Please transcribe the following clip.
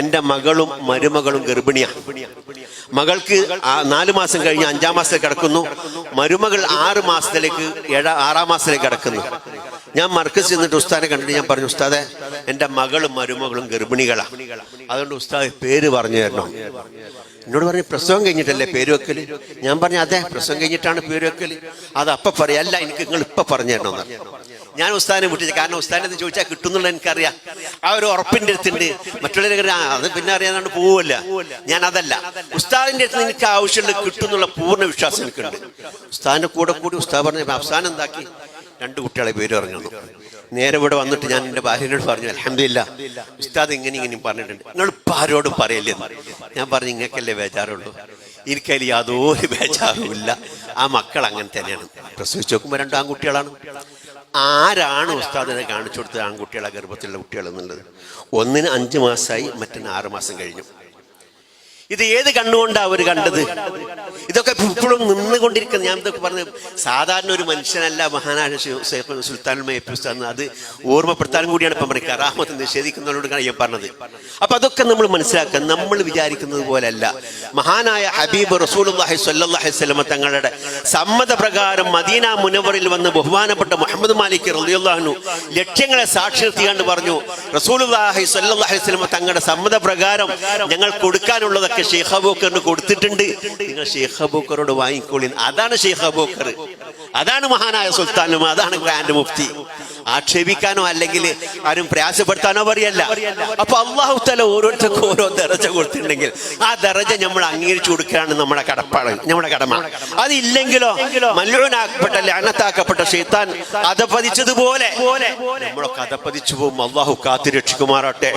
എന്റെ മകളും മരുമകളും ഗർഭിണിയാണ് മകൾക്ക് നാല് മാസം കഴിഞ്ഞ് അഞ്ചാം മാസത്തിൽ കിടക്കുന്നു. മരുമകൾ ആറ് മാസത്തിലേക്ക് ഏഴ ആറാം മാസത്തിലേക്ക് കിടക്കുന്നു. ഞാൻ മർക്കസ് ചെന്നിട്ട് ഉസ്താദിനെ കണ്ടിട്ട് ഞാൻ പറഞ്ഞു ഉസ്താദെ എന്റെ മകളും മരുമകളും ഗർഭിണികളാണ് അതുകൊണ്ട് ഉസ്താദ് പേര് പറഞ്ഞു തരണം. എന്നോട് പറഞ്ഞു പ്രസവം കഴിഞ്ഞിട്ടല്ലേ പേര് വെക്കൽ ഞാൻ പറഞ്ഞു അതെ പ്രസവം കഴിഞ്ഞിട്ടാണ് പേര് വെക്കൽ അത് അപ്പൊ പറയാം അല്ല എനിക്ക് നിങ്ങൾ ഇപ്പൊ പറഞ്ഞു തരണമെന്ന് ഞാൻ ഉസ്താനെ വിട്ടിച്ചു കാരണം ഉസ്താനെ എന്ന് ചോദിച്ചാൽ കിട്ടുന്നുള്ള എനിക്കറിയാം. ആ ഒരു ഉറപ്പിന്റെ അടുത്തുണ്ട്. മറ്റുള്ളവരെ അത് പിന്നെ അറിയാതെ പോവല്ല. ഞാൻ അതല്ല. ഉസ്താദിന്റെ അടുത്ത് എനിക്ക് ആവശ്യമുള്ള കിട്ടുന്നുള്ള പൂർണ വിശ്വാസം എനിക്കുണ്ട്. ഉസ്താദിന്റെ കൂടെ കൂടി ഉസ്താദ് പറഞ്ഞ അവസാനം എന്താക്കി? രണ്ട് കുട്ടികളെ പേര് പറഞ്ഞു. നേരെ ഇവിടെ വന്നിട്ട് ഞാൻ എന്റെ ഭാര്യയോട് പറഞ്ഞു അലഹമില്ല ഉസ്താദ് ഇങ്ങനെ ഇങ്ങനെ പറഞ്ഞിട്ടുണ്ട്. നിങ്ങൾ ഇപ്പം ആരോടും പറയല്ലേ ഞാൻ പറഞ്ഞു ഇങ്ങക്കല്ലേ ബേജാറുള്ളൂ. എനിക്കതിൽ യാതൊരു ബേജാറുമില്ല. ആ മക്കൾ അങ്ങനെ തന്നെയാണ്. പ്രസവിച്ച് നോക്കുമ്പോൾ രണ്ട് ആൺകുട്ടികളാണ്. ആരാണ് ഉസ്താദിനെ കാണിച്ചു കൊടുത്തത് ആൺകുട്ടികളെ ഗർഭത്തിലുള്ള കുട്ടികൾ എന്നുള്ളത്? ഒന്നിന് അഞ്ച് മാസമായി മറ്റൊന്ന് ആറ് മാസം കഴിഞ്ഞു. ഇത് ഏത് കണ്ണുകൊണ്ടാണ് അവർ കണ്ടത്? ഇതൊക്കെ ഇപ്പോഴും നിന്നുകൊണ്ടിരിക്കുന്നത് ഞാൻ ഇതൊക്കെ പറഞ്ഞത് സാധാരണ ഒരു മനുഷ്യനല്ല മഹാനായ സുൽത്താൻ മേപ്പിസ്താന്ന് അത് ഓർമ്മപ്പെടുത്താനും കൂടിയാണ് ഇപ്പം പറയുക. കറാമത്ത് നിഷേധിക്കുന്നവരോടാണ് ഞാൻ പറഞ്ഞത്. അപ്പൊ അതൊക്കെ നമ്മൾ മനസ്സിലാക്കുക നമ്മൾ വിചാരിക്കുന്നത് പോലെയല്ല. മഹാനായ ഹബീബ് റസൂലുള്ളാഹി സ്വല്ലല്ലാഹി വസല്ലമ തങ്ങളുടെ സമ്മതപ്രകാരം മദീന മുനവറിൽ വന്ന് ബഹുമാനപ്പെട്ട മുഹമ്മദ് മാലിക് റളിയല്ലാഹു ലക്ഷ്യങ്ങളെ സാക്ഷി നിർത്തിയാണ്ട് പറഞ്ഞു റസൂലുള്ളാഹി സ്വല്ലല്ലാഹി വസല്ലമ തങ്ങളുടെ സമ്മതപ്രകാരം ഞങ്ങൾ കൊടുക്കാനുള്ളതൊക്കെ ഷെയ്ഖ് കൊടുത്തിട്ടുണ്ട്. നിങ്ങൾ അബൂക്കറോട് വാങ്ങിക്കോളി അതാണ് ഷെയ്ഖ് അബൂക്കർ. അതാണ് മഹാനായ സുൽത്താനും അതാണ് ഗ്രാൻഡ് മുഫ്തി. ആക്ഷേപിക്കാനോ അല്ലെങ്കിൽ ആരും പ്രയാസപ്പെടുത്താനോ പറയല്ല. അപ്പൊ അള്ളാഹു തല ഓരോരുത്തർക്കും ഓരോ ദറജ കൊടുത്തിട്ടുണ്ടെങ്കിൽ ആ ദറജ നമ്മൾ അംഗീകരിച്ചു കൊടുക്കുകയാണ് നമ്മുടെ കടപ്പാട് നമ്മുടെ കടമ. അതില്ലെങ്കിലോ മല്ലൂനാക്കപ്പെട്ട ലനത്താക്കപ്പെട്ട ഷെയ്ത്താൻ അതപതിച്ചതുപോലെ നമ്മളൊക്കെ അതപ്പതിച്ചു പോകും. അള്ളാഹു കാത്തിരക്ഷിക്കുമാറാട്ടെ